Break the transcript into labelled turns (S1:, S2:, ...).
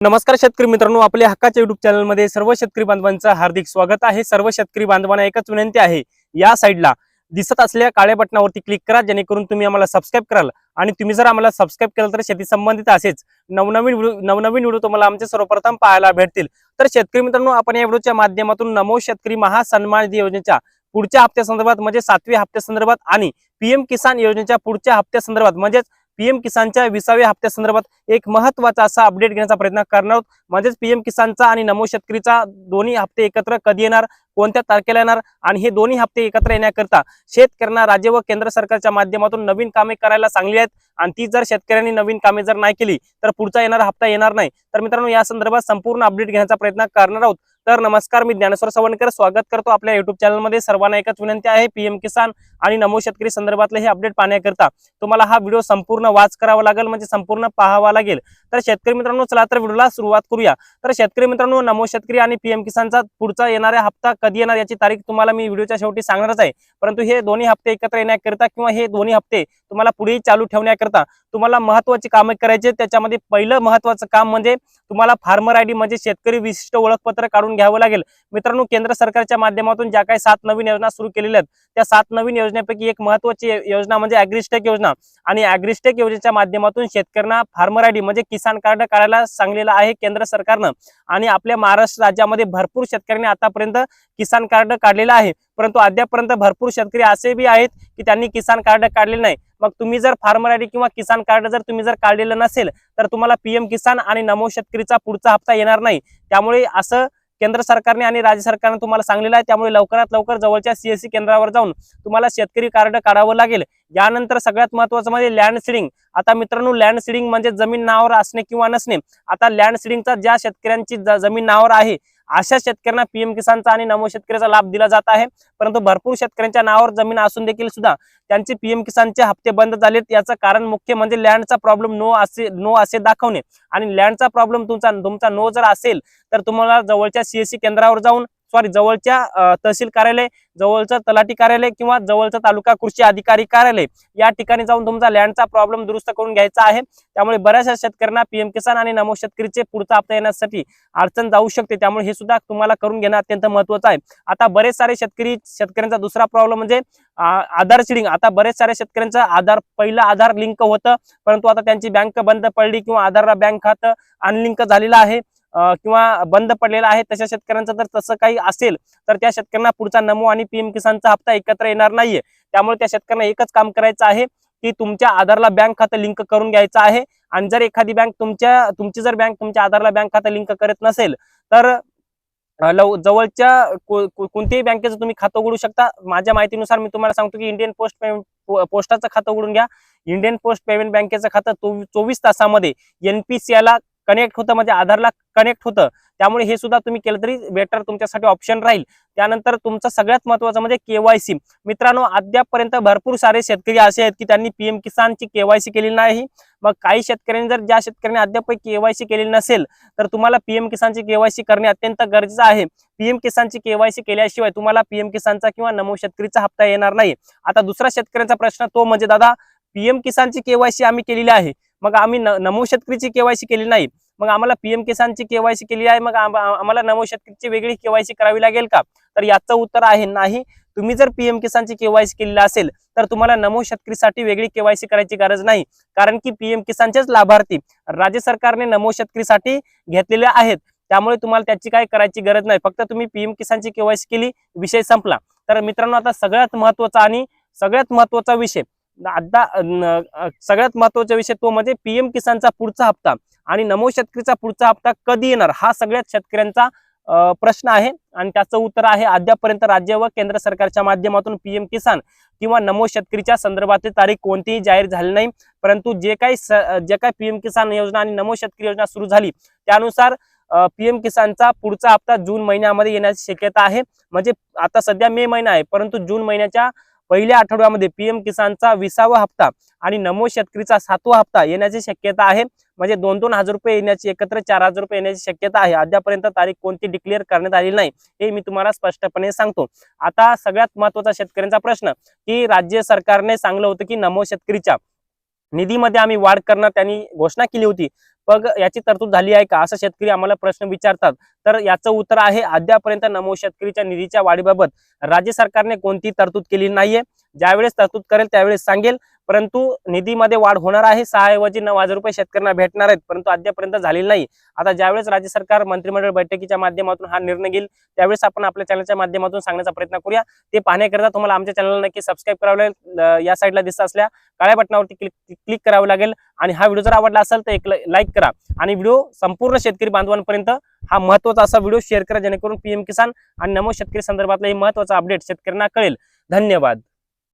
S1: नमस्कार शेतकरी मित्रांनो आपल्या हक्काच्या युट्यूब चॅनलमध्ये सर्व शेतकरी बांधवांचं हार्दिक स्वागत आहे. सर्व शेतकरी बांधवांना एकच विनंती आहे या साईडला दिसत असलेल्या काळ्या बटनावरती क्लिक करा जेणेकरून तुम्ही आम्हाला सबस्क्राईब कराल. आणि तुम्ही जर आम्हाला सबस्क्राईब केलं तर शेती संबंधित असेच नवनवीन व्हिडिओ नवनवीन व्हिडिओ तुम्हाला आमचे सर्वप्रथम पाहायला भेटतील. तर शेतकरी मित्रांनो आपण या व्हिडिओच्या माध्यमातून नमो शेतकरी महासन्मान निधी योजनेच्या पुढच्या हप्त्यासंदर्भात म्हणजे सातव्या हप्त्यासंदर्भात आणि पीएम किसान योजनेच्या पुढच्या हप्त्यासंदर्भात म्हणजेच पीएम किसानच्या विसाव्या हप्त्यासंदर्भात एक महत्त्वाचा असा अपडेट घेण्याचा प्रयत्न करणार आहोत. म्हणजेच पीएम किसानचा आणि नमो शेतकरीचा दोन्ही हप्ते एकत्र कधी येणार कोणत्या तारखेला येणार आणि हे दोन्ही हप्ते एकत्र येण्याकरता शेतकऱ्यांना राज्य व केंद्र सरकारच्या माध्यमातून नवीन कामे करायला सांगली आहेत. आणि ती जर शेतकऱ्यांनी नवीन कामे जर नाही केली तर पुढचा येणारा हप्ता येणार नाही. तर मित्रांनो या संदर्भात संपूर्ण अपडेट घेण्याचा प्रयत्न करणार आहोत. तर नमस्कार मी ज्ञानेश्वर सवणकर स्वागत करतो आपल्या युट्यूब चॅनलमध्ये सर्वांना एकच विनंती आहे पीएम किसान आणि नमो शेतकरी संदर्भातले हे अपडेट पाहण्याकरता तुम्हाला हा व्हिडिओ संपूर्ण वाच करावा लागेल म्हणजे संपूर्ण पाहावा लागेल. तर शेतकरी मित्रांनो चला तर व्हिडिओला सुरुवात करूया. तर शेतकरी मित्रांनो नमो शेतकरी आणि पीएम किसानचा पुढचा येणारा हप्ता कधी येणार याची तारीख तुम्हाला मी व्हिडिओच्या शेवटी सांगणारच आहे. परंतु हे दोन्ही हप्ते एकत्र येण्याकरिता किंवा हे दोन्ही हप्ते तुम्हाला पुढेही चालू ठेवण्याकरता तुम्हाला महत्वाची कामे करायचे त्याच्यामध्ये पहिलं महत्वाचं काम म्हणजे तुम्हाला फार्मर आयडी म्हणजे शेतकरी विशिष्ट ओळखपत्र काढून घ्यावं लागेल. मित्रांनो केंद्र सरकारच्या माध्यमातून ज्या काही सात नवीन योजना सुरू केलेल्या आहेत त्या सात नवीन योजनेपैकी एक महत्वाची योजना म्हणजे अॅग्रिस्टेक योजना. आणि अॅग्रिस्टेक योजनेच्या माध्यमातून शेतकऱ्यांना फार्मर आयडी म्हणजे किसान कार्ड काढायला सांगलेलं आहे केंद्र सरकारनं. आणि आपल्या महाराष्ट्र राज्यामध्ये भरपूर शेतकऱ्यांनी आतापर्यंत किसान कार्ड काढलेलं आहे. परंतु अद्यापर्यंत भरपूर शेतकरी असे बी आहेत की त्यांनी किसान कार्ड काढलेलं नाही. मग तुम्ही जर फार्मर आयडी किंवा किसान कार्ड जर तुम्ही जर काढलेलं नसेल तर तुम्हाला पीएम किसान आणि नमो शेतकरीचा पुढचा हप्ता येणार नाही. त्यामुळे असं केंद्र सरकारने आणि राज्य सरकारने तुम्हाला सांगलेलं आहे. त्यामुळे लवकरात लवकर जवळच्या सीएससी केंद्रावर जाऊन तुम्हाला शेतकरी कार्ड काढावं लागेल. यानंतर सगळ्यात महत्वाचं म्हणजे लँड सिडिंग आता मित्रांनो लँड सिडिंग म्हणजे जमीन नावावर असणे किंवा नसणे. आता लँड सिडिंगचा ज्या शेतकऱ्यांची जमीन नावावर आहे अशा शेतकऱ्यांना पीएम किसानचा आणि नमो शेतकऱ्याचा लाभ दिला जात आहे. परंतु भरपूर शेतकऱ्यांच्या नावावर जमीन असून देखील सुद्धा त्यांचे पीएम किसानचे हप्ते बंद झालेत. याचं कारण मुख्य म्हणजे लँडचा प्रॉब्लेम नो असे नो असे दाखवणे. आणि लँडचा प्रॉब्लेम तुमचा तुमचा नो जर असेल तर तुम्हाला जवळच्या सीएससी केंद्रावर जाऊन सॉरी जवळच्या तहसील कार्यालय जवळचं तलाठी कार्यालय किंवा जवळचं तालुका कृषी अधिकारी कार्यालय या ठिकाणी जाऊन तुमचा लँडचा प्रॉब्लेम दुरुस्त करून घ्यायचा आहे. त्यामुळे बऱ्याचशा शेतकऱ्यांना पीएम किसान आणि नमो शेतकरीचे पुढचा हप्ता येण्यासाठी अडचण जाऊ शकते. त्यामुळे हे सुद्धा तुम्हाला करून घेणं अत्यंत महत्वाचं आहे. आता बरेच सारे शेतकरी शेतकऱ्यांचा दुसरा प्रॉब्लेम म्हणजे आधार शिडिंग आता बरेच साऱ्या शेतकऱ्यांचं आधार पहिलं आधार लिंक होतं. परंतु आता त्यांची बँक बंद पडली किंवा आधारला बँक खातं अनलिंक झालेलं आहे. किंवा बंद पडलेला आहे तशा शेतकऱ्यांचं जर तसं काही असेल तर त्या शेतकऱ्यांना पुढचा नमो आणि पीएम किसानचा हप्ता एकत्र येणार नाहीये. त्यामुळे त्या शेतकऱ्यांना एकच काम करायचं आहे की तुमच्या आधारला बँक खातं लिंक करून घ्यायचं आहे. आणि जर एखादी बँक तुमच्या तुमची जर बँक तुमच्या आधारला बँक खातं लिंक करत नसेल तर लव जवळच्या कोणत्याही बँकेचं तुम्ही खातं उघडू शकता. माझ्या माहितीनुसार मी तुम्हाला सांगतो की इंडियन पोस्ट पेमेंट पोस्टाचं खातं उघडून घ्या. इंडियन पोस्ट पेमेंट बँकेचं खातं चोवीस तासामध्ये एनपीसीआयला कनेक्ट होतं म्हणजे आधारला कनेक्ट होतं. त्यामुळे हे सुद्धा तुम्ही केलं तरी बेटर तुमच्यासाठी ऑप्शन राहील. त्यानंतर तुमचं सगळ्यात महत्वाचं म्हणजे केवायसी मित्रांनो अद्यापपर्यंत भरपूर सारे शेतकरी असे आहेत की त्यांनी पीएम किसानची केवायसी केलेली नाही. मग काही शेतकऱ्यांनी जर ज्या शेतकऱ्यांनी अद्याप केवायसी केलेली नसेल तर तुम्हाला पीएम किसानची केवायसी करणे अत्यंत गरजेचं आहे. पीएम किसानची केवायसी केल्याशिवाय तुम्हाला पीएम किसानचा किंवा नमो शेतकरीचा हप्ता येणार नाही. आता दुसरा शेतकऱ्यांचा प्रश्न तो म्हणजे दादा पीएम किसानची केवायसी आम्ही केलेली आहे. मग आम्ही न- नमो शेतकरीची केवायसी केली नाही. मग आम्हाला पीएम किसानची केवायसी केली आहे. मग आम्हाला नमो शेतकरीची वेगळी केवायसी करावी लागेल का? तर याचं उत्तर आहे नाही. तुम्ही जर पीएम किसानची केवायसी केलेली असेल तर तुम्हाला नमो शेतकरीसाठी वेगळी केवायसी करायची गरज नाही. कारण की पीएम किसानचेच लाभार्थी राज्य सरकारने नमो शेतकरीसाठी घेतलेले आहेत. त्यामुळे तुम्हाला त्याची काय करायची गरज नाही. फक्त तुम्ही पीएम किसानची केवायसी केली विषय संपला. तर मित्रांनो आता सगळ्यात महत्त्वाचा आणि सगळ्यात महत्त्वाचा विषय आता सगळ्यात महत्त्वाचा विषय तो म्हणजे पीएम किसानचा पुढचा हप्ता आणि नमो शेतकरीचा पुढचा हप्ता कधी येणार हा सगळ्यात शेतकऱ्यांचा प्रश्न आहे. आणि त्याचं उत्तर आहे अद्यापर्यंत राज्य व केंद्र सरकारच्या माध्यमातून पीएम किसान किंवा नमो शेतकरीच्या संदर्भातील तारीख कोणतीही जाहीर झाली नाही. परंतु जे काही जे काही पीएम किसान योजना आणि नमो शेतकरी योजना सुरू झाली त्यानुसार पीएम किसानचा पुढचा हप्ता जून महिन्यामध्ये येण्याची शक्यता आहे. म्हणजे आता सध्या मे महिना आहे परंतु जून महिन्याच्या पहिल्या आठवड्यामध्ये पीएम किसानचा विसावा हप्ता आणि नमो शेतकरीचा सातवा हप्ता येण्याची शक्यता आहे. म्हणजे दोन दोन हजार रुपये येण्याची एकत्र चार हजार रुपये येण्याची शक्यता आहे. अद्यापर्यंत तारीख कोणती डिक्लेअर करण्यात आलेली नाही हे मी तुम्हाला स्पष्टपणे सांगतो. आता सगळ्यात महत्त्वाचा शेतकऱ्यांचा प्रश्न की राज्य सरकारने सांगलं होतं की नमो शेतकरीच्या निधीमध्ये आम्ही वाढ करणार त्यांनी घोषणा केली होती. मग याची तरतूद झाली आहे का? असं शेतकरी आम्हाला प्रश्न विचारतात. तर याचं उत्तर आहे अद्यापर्यंत नमो शेतकरीच्या निधीच्या वाढीबाबत राज्य सरकारने कोणती तरतूद केली नाहीये. ज्यावेळेस तरतूद करेल त्यावेळेस सांगेल. परंतु निधीमध्ये वाढ होणार आहे. सहा ऐवजी नऊ हजार रुपये शेतकऱ्यांना भेटणार आहेत. परंतु अद्यापर्यंत झालेली नाही. आता ज्यावेळेस राज्य सरकार मंत्रिमंडळ बैठकीच्या माध्यमातून हा निर्णय घेईल त्यावेळेस आपण आपल्या चॅनलच्या माध्यमातून सांगण्याचा प्रयत्न करूया. ते पाहण्याकरिता तुम्हाला आमच्या चॅनलला नक्की सबस्क्राईब करावं लागेल. या साईडला दिसत असल्या काळ्या बटनावरती क्लिक क्लिक करावं लागेल. आणि हा व्हिडिओ जर आवडला असेल तर एक लाईक करा. आणि व्हिडिओ संपूर्ण शेतकरी बांधवांपर्यंत हा महत्त्वाचा असा व्हिडिओ शेअर करा जेणेकरून पीएम किसान आणि नमो शेतकरी संदर्भातला हे महत्त्वाचा अपडेट शेतकऱ्यांना कळेल. धन्यवाद.